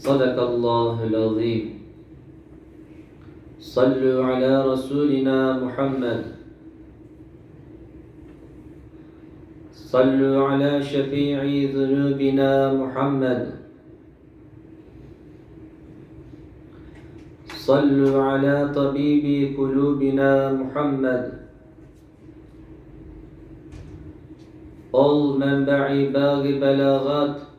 صدق الله العظيم صلوا على رسولنا محمد صلوا على شفيع ذنوبنا محمد صلوا على طبيب قلوبنا محمد Ol menba'i bağı belagat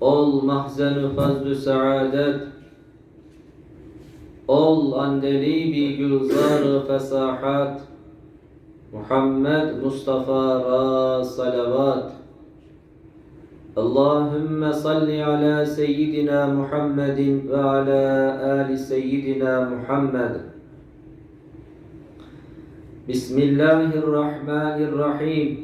Ol mahzenu fazlu saadet. Ol andelibi gülzar fesahat. Muhammed Mustafa ra salavat. Allahümme salli ala seyyidina Muhammedin ve ala ali seyyidina Muhammed. Bismillahirrahmanirrahim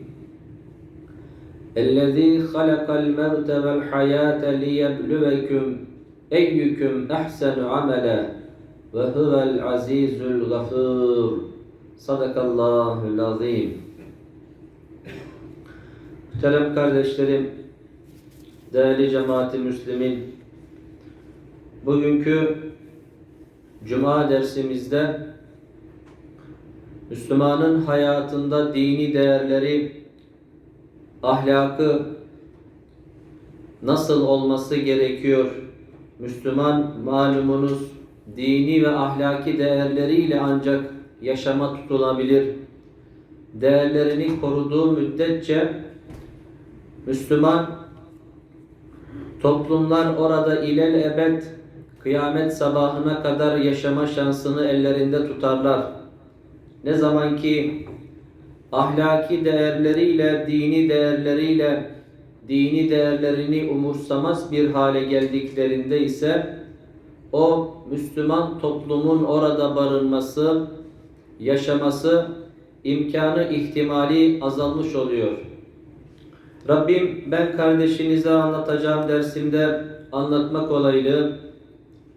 الذي خلق الموت والحياة ليبلوكم أيكم أحسن عملا وهو العزيز الغفور صدق الله العظيم Muhterem kardeşlerim, değerli cemaati Müslümin, bugünkü Cuma dersimizde Müslümanın hayatında dini değerleri, ahlakı nasıl olması gerekiyor? Müslüman malumunuz dini ve ahlaki değerleriyle ancak yaşama tutulabilir. Değerlerini koruduğu müddetçe Müslüman toplumlar orada ilel ebed kıyamet sabahına kadar yaşama şansını ellerinde tutarlar. Ne zaman ki ahlaki değerleriyle, dini değerleriyle, dini değerlerini umursamaz bir hale geldiklerinde ise o Müslüman toplumun orada barınması, yaşaması imkanı ihtimali azalmış oluyor. Rabbim ben kardeşinize anlatacağım dersimde anlatma kolaylığı,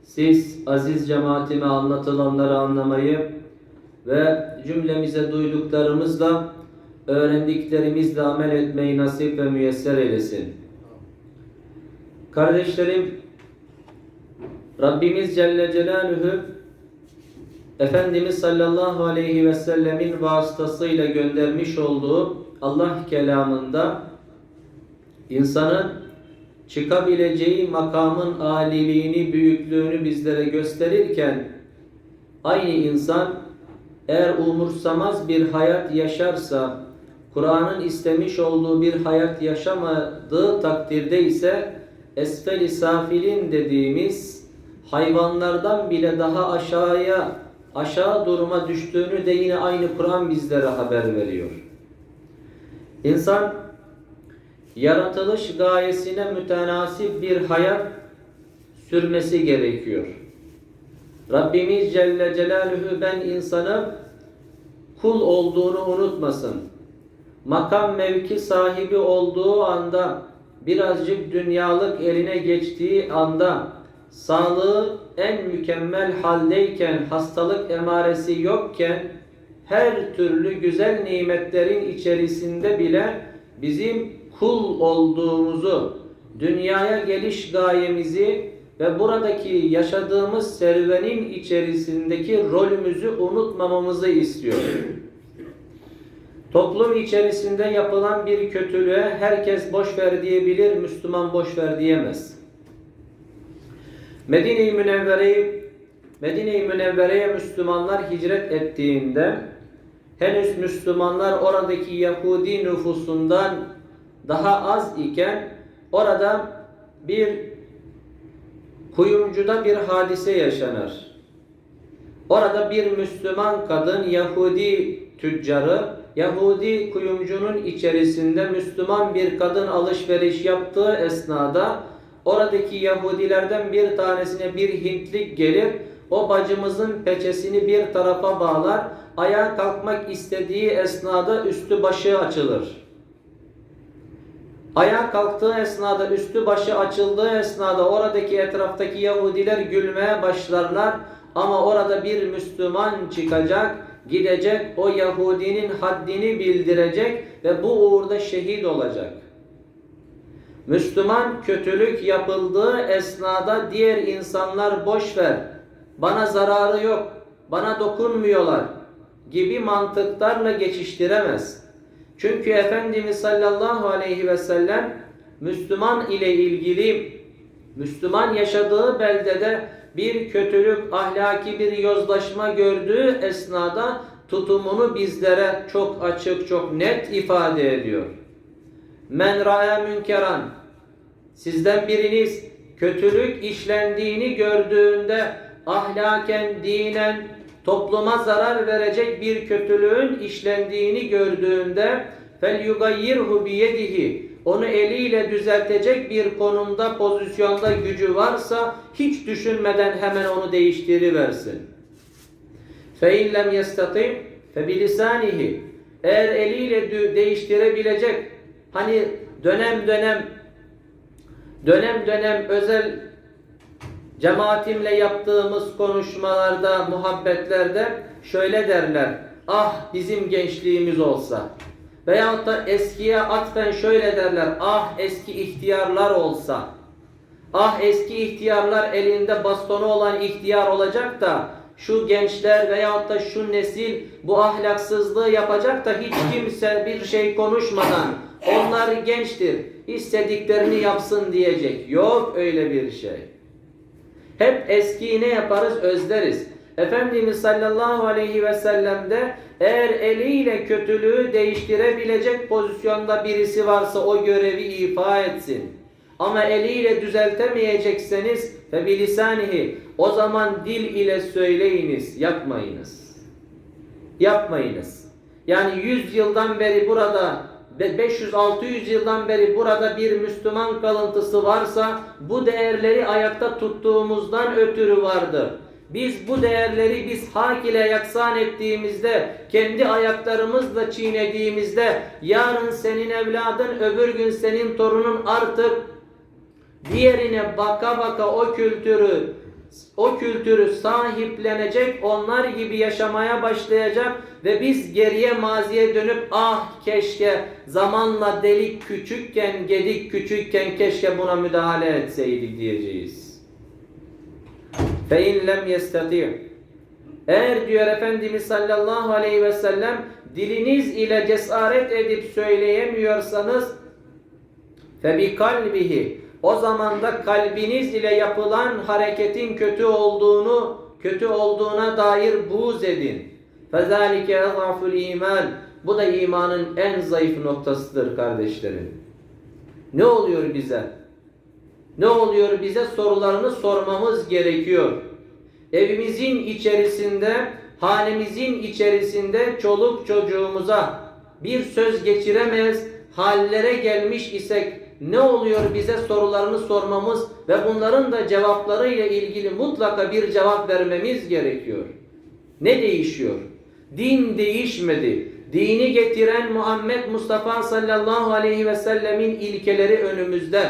siz aziz cemaatime anlatılanları anlamayı ve cümlemize duyduklarımızla öğrendiklerimizle amel etmeyi nasip ve müyesser eylesin. Kardeşlerim, Rabbimiz Celle Celaluhu Efendimiz sallallahu aleyhi ve sellemin vasıtasıyla göndermiş olduğu Allah kelamında insanın çıkabileceği makamın aliliğini, büyüklüğünü bizlere gösterirken aynı insan eğer umursamaz bir hayat yaşarsa, Kur'an'ın istemiş olduğu bir hayat yaşamadığı takdirde ise esfel-i safilin dediğimiz hayvanlardan bile daha aşağıya, aşağı duruma düştüğünü de yine aynı Kur'an bizlere haber veriyor. İnsan yaratılış gayesine mütenasip bir hayat sürmesi gerekiyor. Rabbimiz Celle Celaluhu ben insanı kul olduğunu unutmasın. Makam mevki sahibi olduğu anda birazcık dünyalık eline geçtiği anda sağlığı en mükemmel haldeyken hastalık emaresi yokken her türlü güzel nimetlerin içerisinde bile bizim kul olduğumuzu, dünyaya geliş gayemizi ve buradaki yaşadığımız serüvenin içerisindeki rolümüzü unutmamamızı istiyor. Toplum içerisinde yapılan bir kötülüğe herkes boş ver diyebilir, Müslüman boş ver diyemez. Medine-i Münevvere'yi Medine-i Müslümanlar hicret ettiğinde henüz Müslümanlar oradaki Yahudi nüfusundan daha az iken orada bir kuyumcuda bir hadise yaşanır. Orada bir Müslüman kadın Yahudi tüccarı Yahudi kuyumcunun içerisinde Müslüman bir kadın alışveriş yaptığı esnada oradaki Yahudilerden bir tanesine bir Hintlik gelir. O bacımızın peçesini bir tarafa bağlar. Ayağa kalkmak istediği esnada üstü başı açılır. Ayağa kalktığı esnada üstü başı açıldığı esnada oradaki etraftaki Yahudiler gülmeye başlarlar. Ama orada bir Müslüman çıkacak, gidecek, o Yahudinin haddini bildirecek ve bu uğurda şehit olacak. Müslüman kötülük yapıldığı esnada diğer insanlar boş ver, bana zararı yok, bana dokunmuyorlar gibi mantıklarla geçiştiremez. Çünkü Efendimiz sallallahu aleyhi ve sellem Müslüman ile ilgili Müslüman yaşadığı beldede bir kötülük, ahlaki bir yozlaşma gördüğü esnada tutumunu bizlere çok açık, çok net ifade ediyor. Men ra'ya münkeran Sizden biriniz kötülük işlendiğini gördüğünde ahlaken, dinen, topluma zarar verecek bir kötülüğün işlendiğini gördüğünde yugayyirhu biyedihi onu eliyle düzeltecek bir konumda, pozisyonda gücü varsa hiç düşünmeden hemen onu değiştiriversin. Lem yestati fe bilisanihi eğer eliyle değiştirebilecek hani dönem dönem dönem dönem özel cemaatimle yaptığımız konuşmalarda, muhabbetlerde şöyle derler. Ah bizim gençliğimiz olsa. Veyahut da eskiye atfen şöyle derler. Ah eski ihtiyarlar olsa. Ah eski ihtiyarlar elinde bastonu olan ihtiyar olacak da şu gençler veyahut da şu nesil bu ahlaksızlığı yapacak da hiç kimse bir şey konuşmadan onlar gençtir istediklerini yapsın diyecek. Yok öyle bir şey. Hep eskiyi ne yaparız? Özleriz. Efendimiz sallallahu aleyhi ve sellem'de eğer eliyle kötülüğü değiştirebilecek pozisyonda birisi varsa o görevi ifa etsin. Ama eliyle düzeltemeyecekseniz ve bilisanihi o zaman dil ile söyleyiniz, yapmayınız. Yapmayınız. Yani 100 yıldan beri burada ve 500-600 yıldan beri burada bir Müslüman kalıntısı varsa bu değerleri ayakta tuttuğumuzdan ötürü vardır. Biz bu değerleri biz hak ile yaksan ettiğimizde, kendi ayaklarımızla çiğnediğimizde, yarın senin evladın, öbür gün senin torunun artık diğerine baka baka o kültürü o kültürü sahiplenecek, onlar gibi yaşamaya başlayacak ve biz geriye maziye dönüp ah keşke zamanla delik küçükken, gedik küçükken keşke buna müdahale etseydik diyeceğiz. İn lem yestati. Eğer diyor Efendimiz sallallahu aleyhi ve sellem diliniz ile cesaret edip söyleyemiyorsanız kalbihi o zaman da kalbiniz ile yapılan hareketin kötü olduğunu, kötü olduğuna dair buğz edin. فَذَٰلِكَ اَضْعَفُ iman. Bu da imanın en zayıf noktasıdır kardeşlerim. Ne oluyor bize? Ne oluyor bize? Sorularını sormamız gerekiyor. Evimizin içerisinde, hanemizin içerisinde çoluk çocuğumuza bir söz geçiremez hallere gelmiş isek ne oluyor bize sorularını sormamız ve bunların da cevapları ile ilgili mutlaka bir cevap vermemiz gerekiyor. Ne değişiyor? Din değişmedi. Dini getiren Muhammed Mustafa sallallahu aleyhi ve sellemin ilkeleri önümüzde.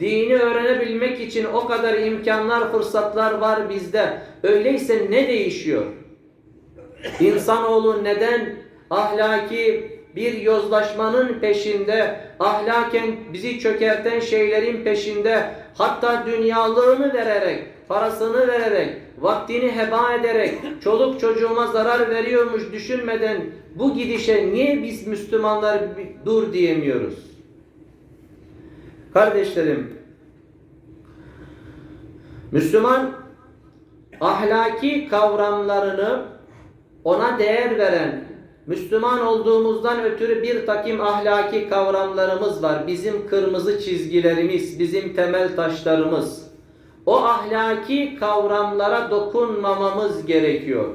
Dini öğrenebilmek için o kadar imkanlar, fırsatlar var bizde. Öyleyse ne değişiyor? İnsanoğlu neden ahlaki bir yozlaşmanın peşinde, ahlaken bizi çökerten şeylerin peşinde, hatta dünyalığını vererek, parasını vererek, vaktini heba ederek, çoluk çocuğuma zarar veriyormuş düşünmeden bu gidişe niye biz Müslümanlar dur diyemiyoruz? Kardeşlerim, Müslüman ahlaki kavramlarını ona değer veren, Müslüman olduğumuzdan ötürü bir takım ahlaki kavramlarımız var. Bizim kırmızı çizgilerimiz, bizim temel taşlarımız. O ahlaki kavramlara dokunmamamız gerekiyor.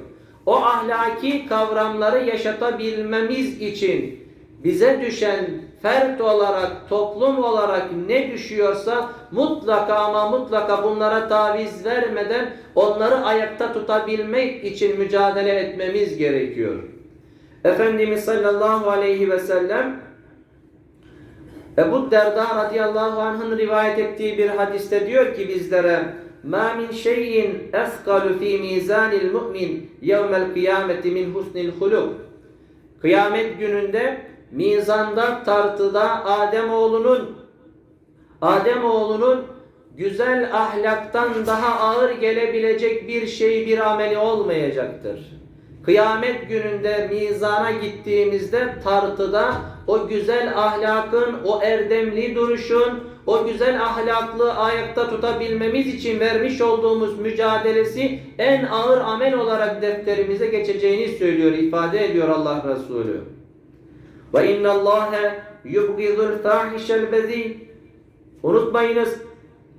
O ahlaki kavramları yaşatabilmemiz için bize düşen fert olarak, toplum olarak ne düşüyorsa mutlaka ama mutlaka bunlara taviz vermeden onları ayakta tutabilmek için mücadele etmemiz gerekiyor. Efendimiz sallallahu aleyhi ve sellem Ebu Derda radıyallahu anh'ın rivayet ettiği bir hadiste diyor ki bizlere مَا مِنْ شَيْءٍ اَثْقَلُ ف۪ي مِيزَانِ الْمُؤْمِنِ يَوْمَ الْقِيَامَةِ مِنْ حُسْنِ الْخُلُقِ Kıyamet gününde mizanda tartıda Adem oğlunun Adem oğlunun güzel ahlaktan daha ağır gelebilecek bir şey bir ameli olmayacaktır. Kıyamet gününde mizana gittiğimizde tartıda o güzel ahlakın, o erdemli duruşun, o güzel ahlaklı ayakta tutabilmemiz için vermiş olduğumuz mücadelesi en ağır amel olarak defterimize geçeceğini söylüyor, ifade ediyor Allah Resulü. Ve inna Allahe yubgidul fahişel bezi. Unutmayınız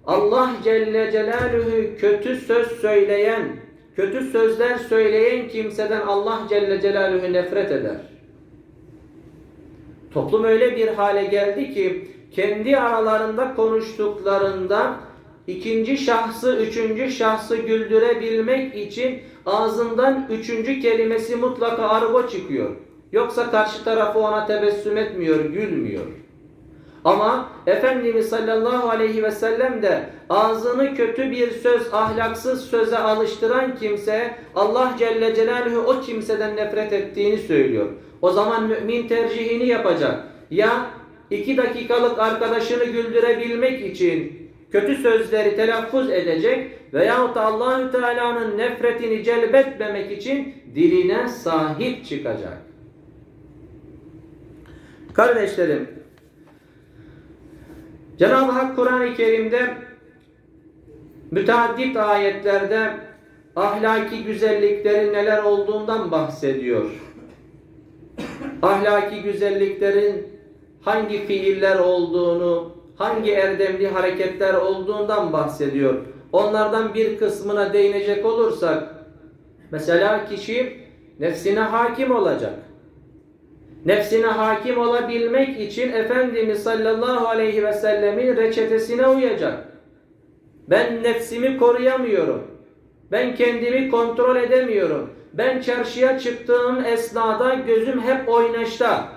Allah Celle Celaluhu kötü söz söyleyen, kötü sözler söyleyen kimseden Allah Celle Celaluhu nefret eder. Toplum öyle bir hale geldi ki kendi aralarında konuştuklarında ikinci şahsı, üçüncü şahsı güldürebilmek için ağzından üçüncü kelimesi mutlaka argo çıkıyor. Yoksa karşı tarafı ona tebessüm etmiyor, gülmüyor. Ama Efendimiz sallallahu aleyhi ve sellem de ağzını kötü bir söz, ahlaksız söze alıştıran kimse Allah Celle Celaluhu o kimseden nefret ettiğini söylüyor. O zaman mümin tercihini yapacak. Ya iki dakikalık arkadaşını güldürebilmek için kötü sözleri telaffuz edecek veyahut da Allahü Teala'nın nefretini celbetmemek için diline sahip çıkacak. Kardeşlerim, Cenab-ı Hak Kur'an-ı Kerim'de müteaddit ayetlerde ahlaki güzelliklerin neler olduğundan bahsediyor. Ahlaki güzelliklerin hangi fiiller olduğunu, hangi erdemli hareketler olduğundan bahsediyor. Onlardan bir kısmına değinecek olursak, mesela kişi nefsine hakim olacak. Nefsine hakim olabilmek için Efendimiz sallallahu aleyhi ve sellemin reçetesine uyacak. Ben nefsimi koruyamıyorum. Ben kendimi kontrol edemiyorum. Ben çarşıya çıktığım esnada gözüm hep oynaşta.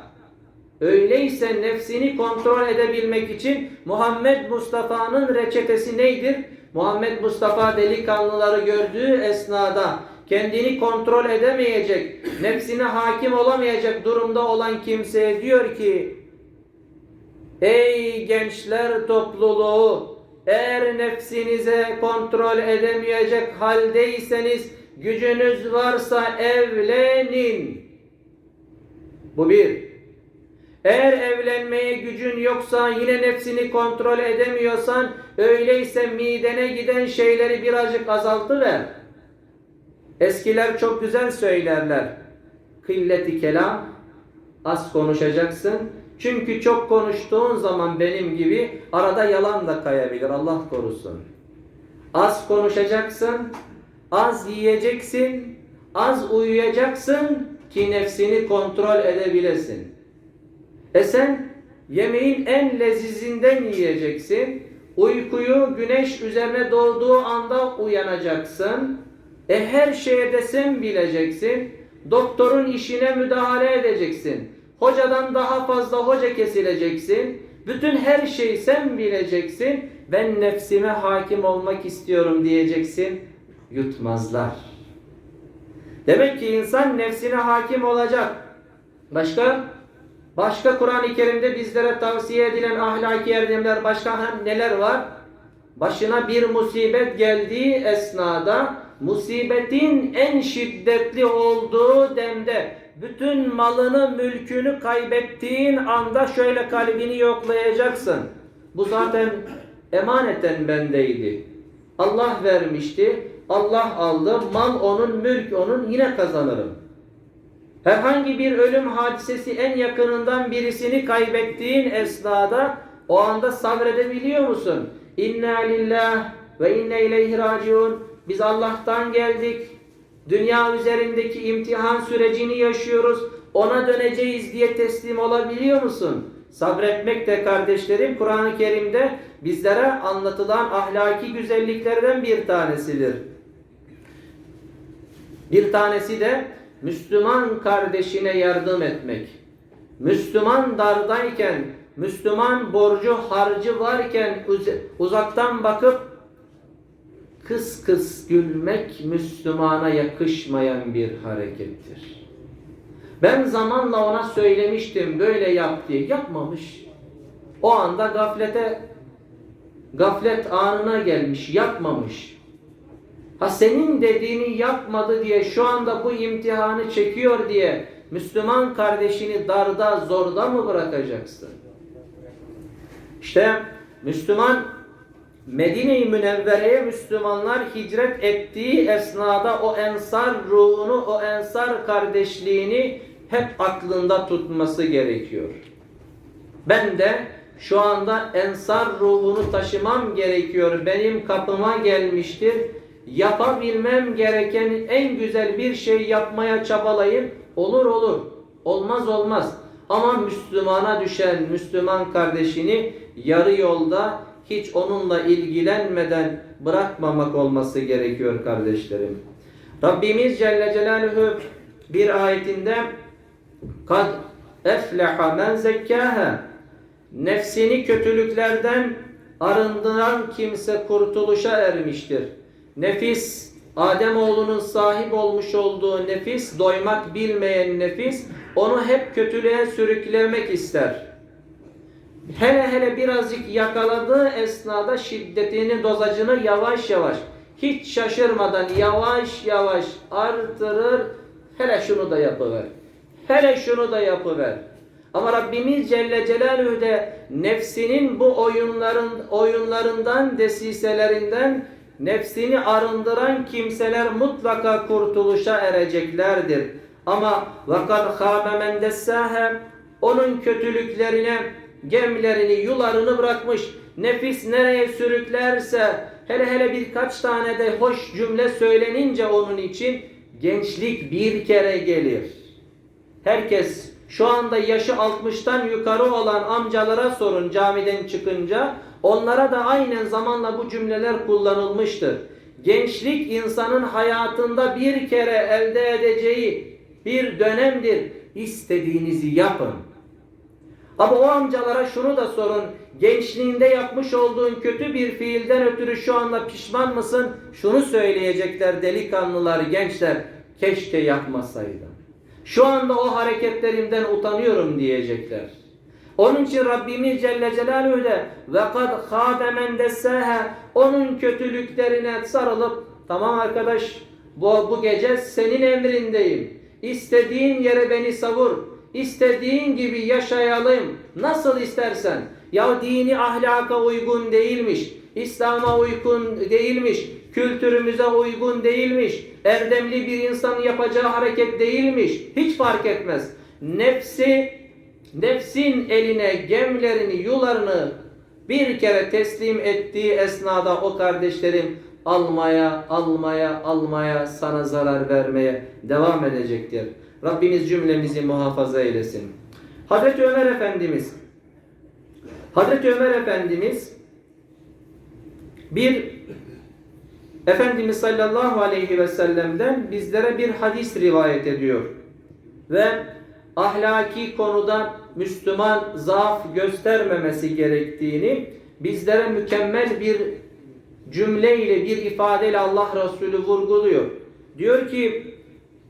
Öyleyse nefsini kontrol edebilmek için Muhammed Mustafa'nın reçetesi neydir? Muhammed Mustafa delikanlıları gördüğü esnada kendini kontrol edemeyecek, nefsine hakim olamayacak durumda olan kimseye diyor ki Ey gençler topluluğu eğer nefsinize kontrol edemeyecek haldeyseniz gücünüz varsa evlenin. Bu bir. Eğer evlenmeye gücün yoksa yine nefsini kontrol edemiyorsan öyleyse midene giden şeyleri birazcık azaltıver. Eskiler çok güzel söylerler. Kılleti kelam az konuşacaksın. Çünkü çok konuştuğun zaman benim gibi arada yalan da kayabilir. Allah korusun. Az konuşacaksın, az yiyeceksin, az uyuyacaksın ki nefsini kontrol edebilesin. E sen yemeğin en lezizinden yiyeceksin. Uykuyu güneş üzerine doğduğu anda uyanacaksın. E her şeye de sen bileceksin. Doktorun işine müdahale edeceksin. Hocadan daha fazla hoca kesileceksin. Bütün her şeyi sen bileceksin. Ben nefsime hakim olmak istiyorum diyeceksin. Yutmazlar. Demek ki insan nefsine hakim olacak. Başka? Başka Kur'an-ı Kerim'de bizlere tavsiye edilen ahlaki erdemler başka neler var? Başına bir musibet geldiği esnada musibetin en şiddetli olduğu demde bütün malını, mülkünü kaybettiğin anda şöyle kalbini yoklayacaksın. Bu zaten emaneten bendeydi. Allah vermişti. Allah aldı. Mal onun, mülk onun. Yine kazanırım. Herhangi bir ölüm hadisesi en yakınından birisini kaybettiğin esnada o anda sabredebiliyor musun? İnna lillah ve inne ileyhi raciun. Biz Allah'tan geldik. Dünya üzerindeki imtihan sürecini yaşıyoruz. Ona döneceğiz diye teslim olabiliyor musun? Sabretmek de kardeşlerim Kur'an-ı Kerim'de bizlere anlatılan ahlaki güzelliklerden bir tanesidir. Bir tanesi de Müslüman kardeşine yardım etmek. Müslüman dardayken, Müslüman borcu harcı varken uzaktan bakıp kıs kıs gülmek Müslümana yakışmayan bir harekettir. Ben zamanla ona söylemiştim böyle yap diye. Yapmamış. O anda gaflete gaflet anına gelmiş. Yapmamış. Ha senin dediğini yapmadı diye şu anda bu imtihanı çekiyor diye Müslüman kardeşini darda zorda mı bırakacaksın? İşte Müslüman Medine-i Münevvere'ye Müslümanlar hicret ettiği esnada o ensar ruhunu, o ensar kardeşliğini hep aklında tutması gerekiyor. Ben de şu anda ensar ruhunu taşımam gerekiyor. Benim kapıma gelmiştir. Yapabilmem gereken en güzel bir şey yapmaya çabalayın. Olur olur. Olmaz olmaz. Ama Müslümana düşen Müslüman kardeşini yarı yolda hiç onunla ilgilenmeden bırakmamak olması gerekiyor kardeşlerim. Rabbimiz Celle Celaluhu bir ayetinde kad efleha men zekkâhe nefsini kötülüklerden arındıran kimse kurtuluşa ermiştir. Nefis Adem oğlunun sahip olmuş olduğu nefis, doymak bilmeyen nefis onu hep kötülüğe sürüklemek ister. Hele hele birazcık yakaladığı esnada şiddetini, dozajını yavaş yavaş, hiç şaşırmadan yavaş yavaş artırır. Hele şunu da yapıver. Hele şunu da yapıver. Ama Rabbimiz Celle Celaluhu de nefsinin bu oyunların oyunlarından, desiselerinden nefsini arındıran kimseler mutlaka kurtuluşa ereceklerdir. Ama vakad khâbe men onun kötülüklerine gemlerini, yularını bırakmış. Nefis nereye sürüklerse hele hele birkaç tane de hoş cümle söylenince onun için gençlik bir kere gelir. Herkes şu anda yaşı 60'tan yukarı olan amcalara sorun camiden çıkınca onlara da aynen zamanla bu cümleler kullanılmıştır. Gençlik insanın hayatında bir kere elde edeceği bir dönemdir. İstediğinizi yapın. Ama o amcalara şunu da sorun. Gençliğinde yapmış olduğun kötü bir fiilden ötürü şu anda pişman mısın? Şunu söyleyecekler delikanlılar, gençler. Keşke yapmasaydım. Şu anda o hareketlerimden utanıyorum diyecekler. Onun için Rabbimiz Celle Celaluhu de ve kad khâbe men onun kötülüklerine sarılıp tamam arkadaş bu, bu gece senin emrindeyim. İstediğin yere beni savur. İstediğin gibi yaşayalım. Nasıl istersen. Ya dini ahlaka uygun değilmiş. İslam'a uygun değilmiş. Kültürümüze uygun değilmiş. Erdemli bir insanın yapacağı hareket değilmiş. Hiç fark etmez. Nefsi, nefsin eline gemlerini, yularını bir kere teslim ettiği esnada o kardeşlerim almaya, almaya, almaya, sana zarar vermeye devam edecektir. Rabbimiz cümlemizi muhafaza eylesin. Hazreti Ömer Efendimiz Hazreti Ömer Efendimiz bir Efendimiz sallallahu aleyhi ve sellem'den bizlere bir hadis rivayet ediyor. Ve ahlaki konuda Müslüman zaaf göstermemesi gerektiğini bizlere mükemmel bir cümleyle bir ifadeyle Allah Resulü vurguluyor. Diyor ki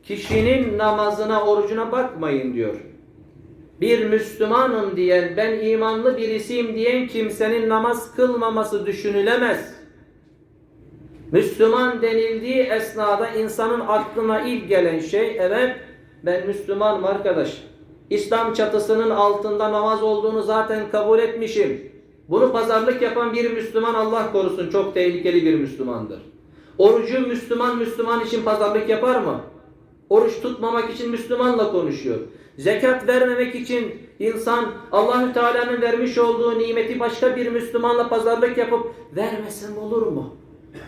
kişinin namazına, orucuna bakmayın diyor. Bir Müslümanım diyen, ben imanlı birisiyim diyen kimsenin namaz kılmaması düşünülemez. Müslüman denildiği esnada insanın aklına ilk gelen şey, evet ben Müslümanım arkadaş. İslam çatısının altında namaz olduğunu zaten kabul etmişim. Bunu pazarlık yapan bir Müslüman Allah korusun çok tehlikeli bir Müslümandır. Orucu Müslüman Müslüman için pazarlık yapar mı? Oruç tutmamak için Müslümanla konuşuyor. Zekat vermemek için insan Allahü Teala'nın vermiş olduğu nimeti başka bir Müslümanla pazarlık yapıp vermesem olur mu?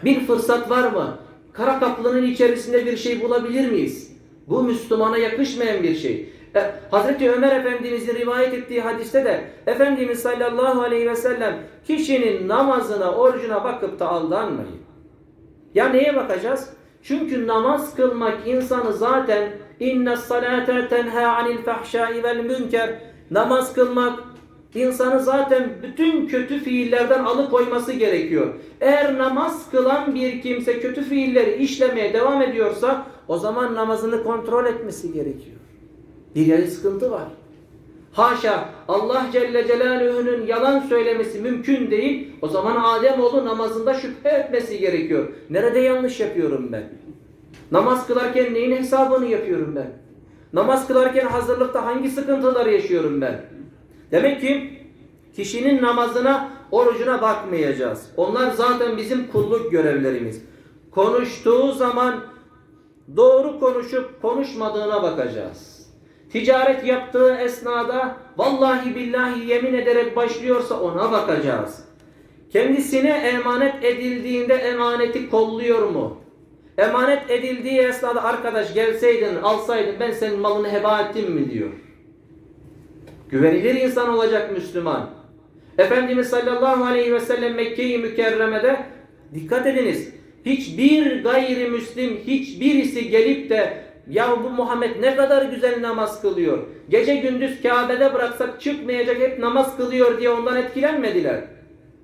Bir fırsat var mı? Kara kaplının içerisinde bir şey bulabilir miyiz? Bu Müslümana yakışmayan bir şey. E, Hazreti Ömer Efendimizin rivayet ettiği hadiste de Efendimiz sallallahu aleyhi ve sellem kişinin namazına, orucuna bakıp da aldanmayın. Ya neye bakacağız? Çünkü namaz kılmak insanı zaten inne salate tenha anil fahşai vel münker namaz kılmak insanı zaten bütün kötü fiillerden alıkoyması gerekiyor. Eğer namaz kılan bir kimse kötü fiilleri işlemeye devam ediyorsa o zaman namazını kontrol etmesi gerekiyor. Bir yeri sıkıntı var. Haşa Allah Celle Celaluhu'nun yalan söylemesi mümkün değil. O zaman Ademoğlu namazında şüphe etmesi gerekiyor. Nerede yanlış yapıyorum ben? Namaz kılarken neyin hesabını yapıyorum ben? Namaz kılarken hazırlıkta hangi sıkıntılar yaşıyorum ben? Demek ki kişinin namazına, orucuna bakmayacağız. Onlar zaten bizim kulluk görevlerimiz. Konuştuğu zaman doğru konuşup konuşmadığına bakacağız. Ticaret yaptığı esnada vallahi billahi yemin ederek başlıyorsa ona bakacağız. Kendisine emanet edildiğinde emaneti kolluyor mu? Emanet edildiği esnada arkadaş gelseydin alsaydın ben senin malını heba ettim mi diyor. Güvenilir insan olacak Müslüman. Efendimiz sallallahu aleyhi ve sellem Mekke-i Mükerreme'de dikkat ediniz. Hiçbir gayrimüslim hiçbirisi gelip de ya bu Muhammed ne kadar güzel namaz kılıyor. Gece gündüz Kabe'de bıraksak çıkmayacak hep namaz kılıyor diye ondan etkilenmediler.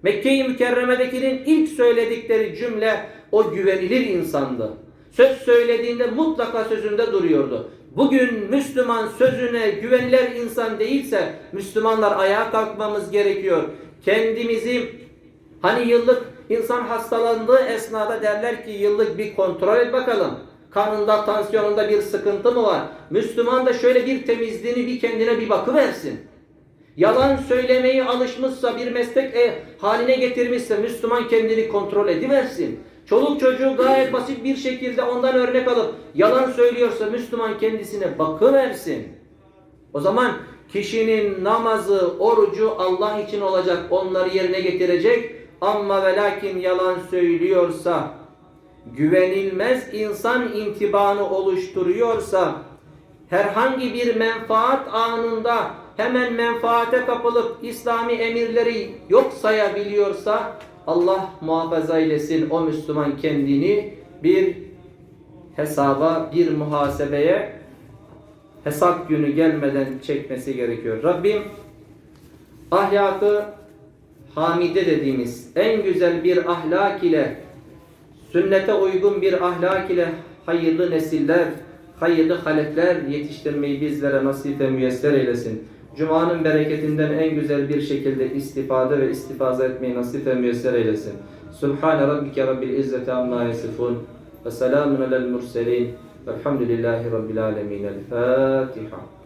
Mekke-i Mükerreme'dekinin ilk söyledikleri cümle o güvenilir insandı. Söz söylediğinde mutlaka sözünde duruyordu. Bugün Müslüman sözüne güvenilir insan değilse Müslümanlar ayağa kalkmamız gerekiyor. Kendimizi hani yıllık insan hastalandığı esnada derler ki yıllık bir kontrol et bakalım. Kanında, tansiyonunda bir sıkıntı mı var? Müslüman da şöyle bir temizliğini bir kendine bir bakıversin. Yalan söylemeye alışmışsa bir meslek e, haline getirmişse Müslüman kendini kontrol ediversin. Çoluk çocuğu gayet basit bir şekilde ondan örnek alıp yalan söylüyorsa Müslüman kendisine bakıversin. O zaman kişinin namazı, orucu Allah için olacak, onları yerine getirecek. Ama ve lakin yalan söylüyorsa, güvenilmez insan intibanı oluşturuyorsa, herhangi bir menfaat anında hemen menfaate kapılıp İslami emirleri yok sayabiliyorsa Allah muhafaza eylesin o Müslüman kendini bir hesaba, bir muhasebeye hesap günü gelmeden çekmesi gerekiyor. Rabbim ahlakı hamide dediğimiz en güzel bir ahlak ile sünnete uygun bir ahlak ile hayırlı nesiller, hayırlı halefler yetiştirmeyi bizlere nasip ve müyesser eylesin. Cuma'nın bereketinden en güzel bir şekilde istifade ve istifaza etmeyi nasip ve müyesser eylesin. Subhane rabbike rabbil izzeti amma yasifun ve selamun alel murselin velhamdülillahi rabbil alemin. El Fatiha.